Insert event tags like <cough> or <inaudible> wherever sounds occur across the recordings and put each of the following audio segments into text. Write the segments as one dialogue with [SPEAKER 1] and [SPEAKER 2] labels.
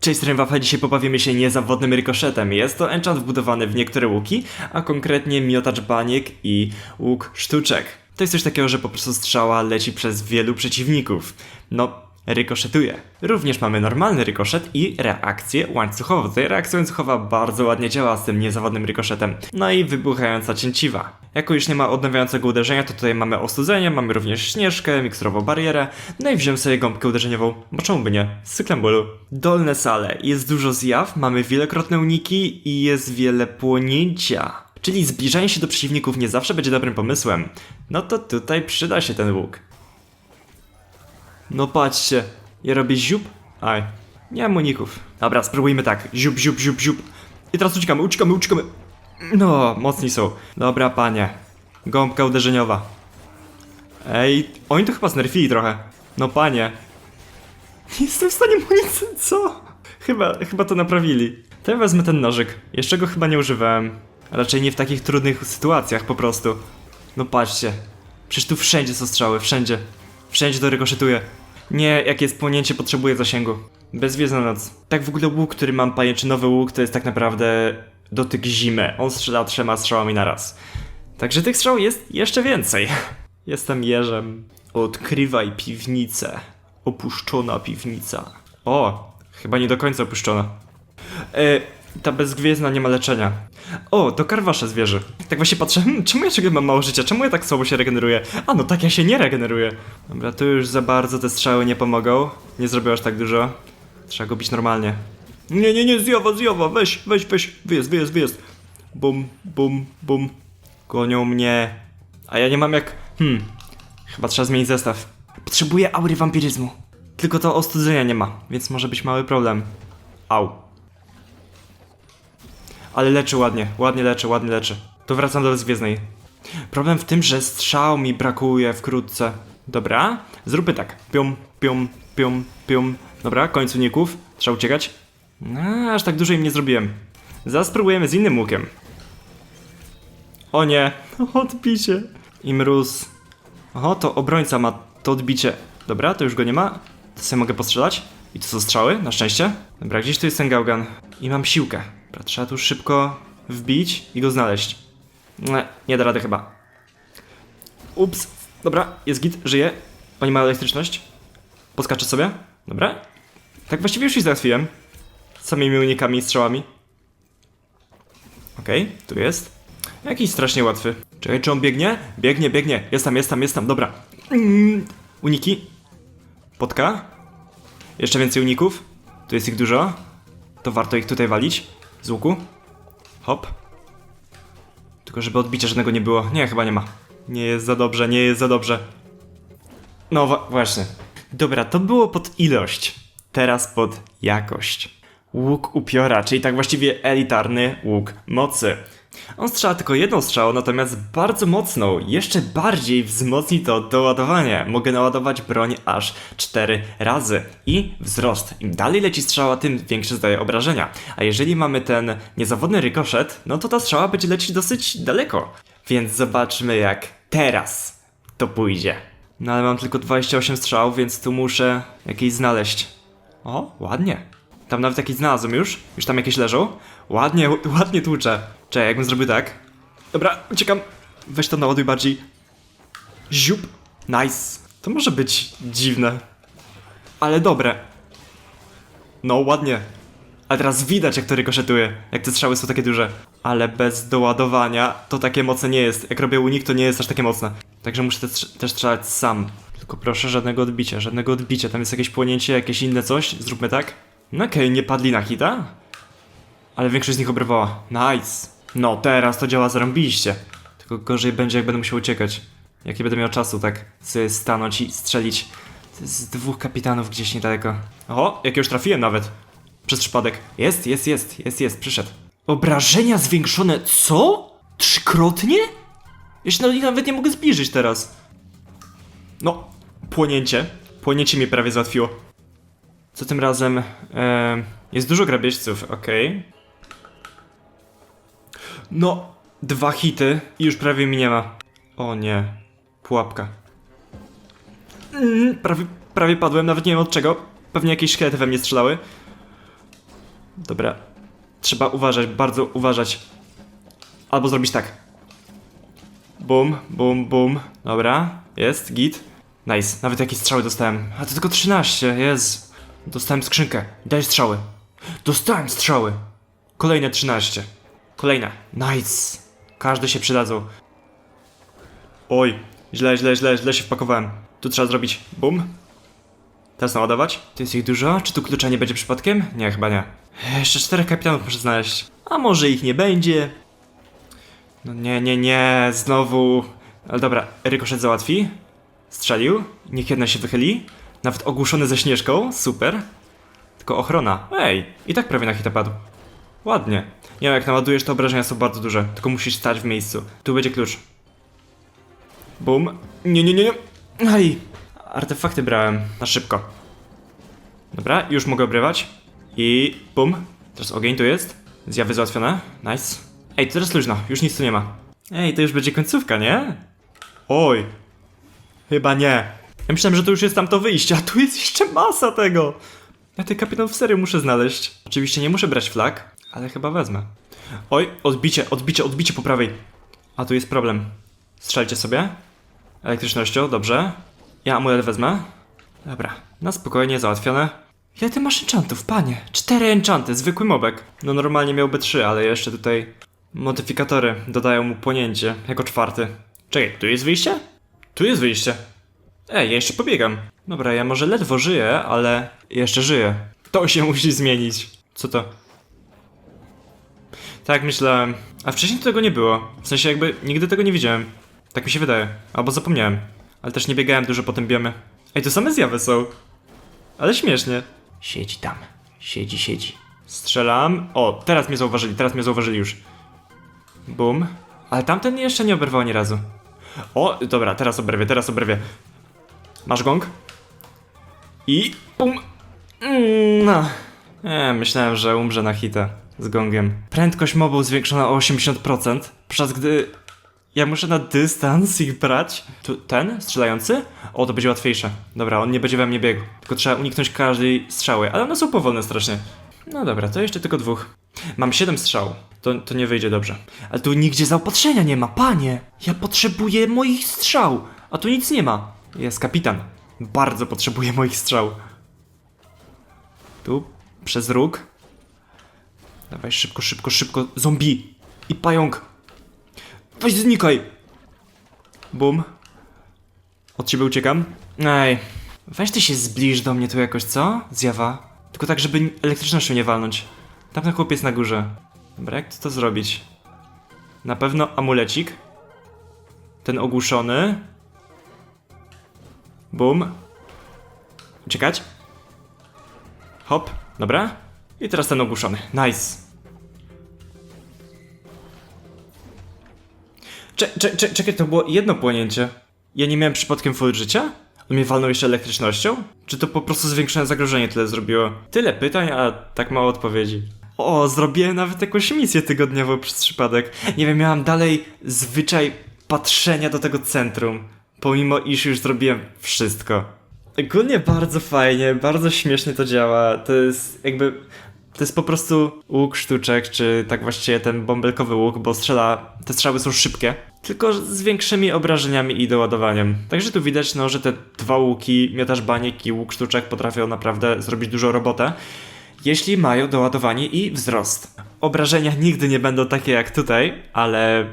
[SPEAKER 1] Cześć Rymwafa, dzisiaj pobawimy się niezawodnym rykoszetem. Jest to enchant wbudowany w niektóre łuki, a konkretnie miotacz baniek i łuk sztuczek. To jest coś takiego, że po prostu strzała leci przez wielu przeciwników. No, rykoszetuje. Również mamy normalny rykoszet i reakcję łańcuchową. Tutaj reakcja łańcuchowa bardzo ładnie działa z tym niezawodnym rykoszetem. No i wybuchająca cięciwa. Jako już nie ma odnawiającego uderzenia, to tutaj mamy ostudzenie, mamy również śnieżkę, mikserową barierę, no i wziąłem sobie gąbkę uderzeniową, bo czemu by nie, z cyklem bólu. Dolne sale, jest dużo zjaw, mamy wielokrotne uniki i jest wiele płonięcia. Czyli zbliżanie się do przeciwników nie zawsze będzie dobrym pomysłem. No to tutaj przyda się ten łuk. No patrzcie, ja robię ziup. Aj, nie mam uników. Dobra, spróbujmy tak. Ziup, ziup, ziup, ziup. I teraz uciekamy, uciekamy, uciekamy. No, mocni są. Dobra, panie. Gąbka uderzeniowa. Ej, oni to chyba znerfili trochę. No, panie. Nie <laughs> jestem w stanie mu co? Chyba, chyba to naprawili. To ja wezmę ten nożyk. Jeszcze go chyba nie używałem. Raczej nie w takich trudnych sytuacjach po prostu. No patrzcie. Przecież tu wszędzie są strzały, wszędzie. Wszędzie to rykoszetuje. Nie, jak jest płonięcie, potrzebuję zasięgu. Bezwiezdna noc. Tak w ogóle łuk, który mam pajęczynowy łuk, to jest tak naprawdę dotyk zimy. On strzela trzema strzałami na raz. Także tych strzał jest jeszcze więcej. <laughs> Jestem jeżem. Odkrywaj piwnicę. Opuszczona piwnica. O, chyba nie do końca opuszczona. E, ta bezgwiezdna nie ma leczenia. O, to karwasze zwierzę. Tak właśnie patrzę, hmm, czemu ja ciągle mam mało życia? Czemu ja tak słabo się regeneruję? A no tak, ja się nie regeneruję. Dobra, tu już za bardzo te strzały nie pomogą. Nie zrobię aż tak dużo. Trzeba go bić normalnie. Nie, nie, nie, zjowa, zjowa, weź, weź, weź, wyjazd, wyjazd, wyjazd. Bum, bum, bum. Gonią mnie. A ja nie mam jak... Hmm, chyba trzeba zmienić zestaw. Potrzebuję aury wampiryzmu. Tylko to ostudzenia nie ma, więc może być mały problem. Au. Ale leczy ładnie, ładnie leczy, ładnie leczy. To wracam do Bezgwiezdnej. Problem w tym, że strzał mi brakuje wkrótce. Dobra, zróbmy tak. Pium, pium, pium, pium. Dobra, koniec uników. Trzeba uciekać. No, aż tak dużo im nie zrobiłem. Zaraz spróbujemy z innym łukiem. O nie, <laughs> odbicie. I mróz. Oho, to obrońca ma to odbicie. Dobra, to już go nie ma. To sobie mogę postrzelać. I to są strzały, na szczęście. Dobra, gdzieś tu jest ten gałgan. I mam siłkę. Trzeba tu szybko wbić i go znaleźć. Nie, nie da rady chyba. Ups. Dobra, jest git, żyje. Oni mają elektryczność. Poskaczę sobie. Dobra. Tak właściwie już ich załatwiłem. Samymi unikami i strzałami. Okej, tu jest. Jakiś strasznie łatwy. Czekaj, czy on biegnie? Biegnie, biegnie. Jest tam, jest tam, jest tam, dobra. Mm, uniki. Potka. Jeszcze więcej uników. Tu jest ich dużo. To warto ich tutaj walić. Z łuku. Hop. Tylko żeby odbicia żadnego nie było. Nie, chyba nie ma. Nie jest za dobrze, nie jest za dobrze. No właśnie. Dobra, to było pod ilość. Teraz pod jakość. Łuk upiora, czyli tak właściwie elitarny łuk mocy. On strzela tylko jedną strzałą, natomiast bardzo mocną. Jeszcze bardziej wzmocni to doładowanie. Mogę naładować broń aż 4 razy. I wzrost. Im dalej leci strzała, tym większe zdaje obrażenia. A jeżeli mamy ten niezawodny rykoszet, no to ta strzała będzie lecieć dosyć daleko. Więc zobaczmy jak teraz to pójdzie. No ale mam tylko 28 strzał, więc tu muszę jakieś znaleźć. O, ładnie. Tam nawet jakieś znalazłem już. Już tam jakieś leżą. Ładnie, ładnie tłuczę. Czekaj, jakbym zrobił tak. Dobra, uciekam. Weź to naładuj bardziej. Ziup. Nice. To może być dziwne. Ale dobre. No, ładnie. Ale teraz widać, jak to rykoszetuje. Jak te strzały są takie duże. Ale bez doładowania to takie mocne nie jest. Jak robię unik, to nie jest aż takie mocne. Także muszę te strz- też strzelać sam. Tylko proszę, żadnego odbicia, żadnego odbicia. Tam jest jakieś płonięcie, jakieś inne coś. Zróbmy tak. No okej, nie padli na hita. Ale większość z nich obrywała. Nice. No, teraz to działa zarąbiście. Tylko gorzej będzie, jak będę musiał uciekać. Jak nie będę miał czasu, tak sobie stanąć i strzelić. Z dwóch kapitanów gdzieś niedaleko. Oho, jak już trafiłem nawet. Przez przypadek. Jest, jest, jest, jest, jest, przyszedł. Obrażenia zwiększone. Co? Trzykrotnie? Jeszcze nawet- nawet nie mogę zbliżyć teraz. No, płonięcie. Płonięcie mnie prawie załatwiło. Co tym razem? Em, jest dużo grabieżców, okej. No, dwa hity i już prawie mi nie ma. O nie, pułapka. Mm, prawie, prawie padłem, nawet nie wiem od czego. Pewnie jakieś szkielety we mnie strzelały. Dobra. Trzeba uważać, bardzo uważać. Albo zrobić tak. Bum, bum, bum. Dobra, jest, git. Nice, nawet jakieś strzały dostałem. A to tylko 13, jest. Dostałem skrzynkę. Daj strzały. Dostałem strzały. Kolejne 13. Kolejne. Nice. Każde się przydadzą. Oj, źle, źle, źle, źle się wpakowałem. Tu trzeba zrobić bum. Teraz naładować. Tu jest ich dużo. Czy tu klucza nie będzie przypadkiem? Nie, chyba nie. Jeszcze czterech kapitanów muszę znaleźć. A może ich nie będzie? No nie, nie, nie, znowu. Ale dobra, rykoszet załatwi. Strzelił. Niech jedna się wychyli. Nawet ogłuszony ze śnieżką. Super. Tylko ochrona. Ej, i tak prawie na hita padł. Ładnie. Nie wiem, jak naładujesz, to obrażenia są bardzo duże. Tylko musisz stać w miejscu. Tu będzie klucz. Bum. Nie, nie, nie, nie. Aj. Artefakty brałem. Na szybko. Dobra, już mogę obrywać. I bum. Teraz ogień tu jest. Zjawy załatwione. Nice. Ej, to teraz luźno. Już nic tu nie ma. Ej, to już będzie końcówka, nie? Oj. Chyba nie. Ja myślałem, że to już jest tamto wyjście, a tu jest jeszcze masa tego. Ja tych kapitanów serio muszę znaleźć. Oczywiście nie muszę brać flag, ale chyba wezmę. Oj, odbicie, odbicie, odbicie po prawej. A tu jest problem. Strzelcie sobie. Elektrycznością, dobrze. Ja amulet wezmę. Dobra, na spokojnie, załatwione. Ile ty masz enchantów, panie? Cztery enchanty, zwykły mobek. No normalnie miałby trzy, ale jeszcze tutaj modyfikatory dodają mu płonięcie jako czwarty. Czekaj, tu jest wyjście? Tu jest wyjście. Ej, ja jeszcze pobiegam. Dobra, ja może ledwo żyję, ale jeszcze żyję. To się <laughs> musi zmienić. Co to? Tak myślałem. A wcześniej tego nie było. W sensie jakby nigdy tego nie widziałem. Tak mi się wydaje. Albo zapomniałem. Ale też nie biegałem dużo po tym biemy. Ej, to same zjawy są. Ale śmiesznie. Siedzi tam. Siedzi, siedzi. Strzelam. O, teraz mnie zauważyli, teraz mnie zauważyli już. Bum. Ale tamten jeszcze nie oberwał ani razu. O, dobra, teraz oberwie, teraz oberwie. Masz gong? I bum. Mm, No. Nie, myślałem, że umrze na hita z gongiem. Prędkość mobu zwiększona o 80%, podczas gdy ja muszę na dystans ich brać. Tu, ten strzelający? O, to będzie łatwiejsze. Dobra, on nie będzie we mnie biegł. Tylko trzeba uniknąć każdej strzały, ale one są powolne strasznie. No dobra, to jeszcze tylko dwóch. Mam 7 strzał. To, to nie wyjdzie dobrze. Ale tu nigdzie zaopatrzenia nie ma, panie! Ja potrzebuję moich strzał, a tu nic nie ma. Jest kapitan. Bardzo potrzebuję moich strzał. Tu, przez róg. Dawaj, szybko, szybko, szybko. Zombie! I pająk! Weź znikaj! Bum. Od ciebie uciekam. Ej. Weź ty się zbliż do mnie tu jakoś, co? Zjawa. Tylko tak, żeby elektrycznością nie walnąć. Tam ten chłopiec na górze. Dobra, jak to zrobić? Na pewno amulecik. Ten ogłuszony. Bum. Uciekać. Hop. Dobra. I teraz ten ogłuszony. Nice. Cze, cze, cze, czekaj, to było jedno płonięcie. Ja nie miałem przypadkiem full życia? On mnie walnął jeszcze elektrycznością? Czy to po prostu zwiększone zagrożenie tyle zrobiło? Tyle pytań, a tak mało odpowiedzi. O, zrobiłem nawet jakąś misję tygodniową przez przypadek. Nie wiem, miałam dalej zwyczaj patrzenia do tego centrum, pomimo iż już zrobiłem wszystko. Ogólnie bardzo fajnie, bardzo śmiesznie to działa. To jest jakby. To jest po prostu łuk sztuczek, czy tak właściwie ten bąbelkowy łuk, bo strzela. Te strzały są szybkie, tylko z większymi obrażeniami i doładowaniem. Także tu widać, no, że te dwa łuki, miotacz baniek i łuk sztuczek potrafią naprawdę zrobić dużą robotę. Jeśli mają doładowanie i wzrost. Obrażenia nigdy nie będą takie jak tutaj, ale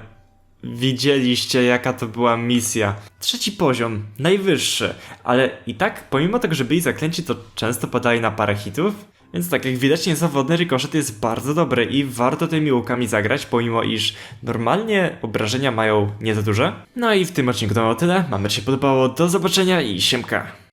[SPEAKER 1] Widzieliście, jaka to była misja. Trzeci poziom, najwyższy, ale i tak, pomimo tego, że byli zaklęci, to często padali na parę hitów. Więc tak, jak widać, niezawodny rykoszet jest bardzo dobry i warto tymi łukami zagrać, pomimo iż normalnie obrażenia mają nie za duże. No i w tym odcinku to było tyle. Mam nadzieję, się podobało. Do zobaczenia i siemka.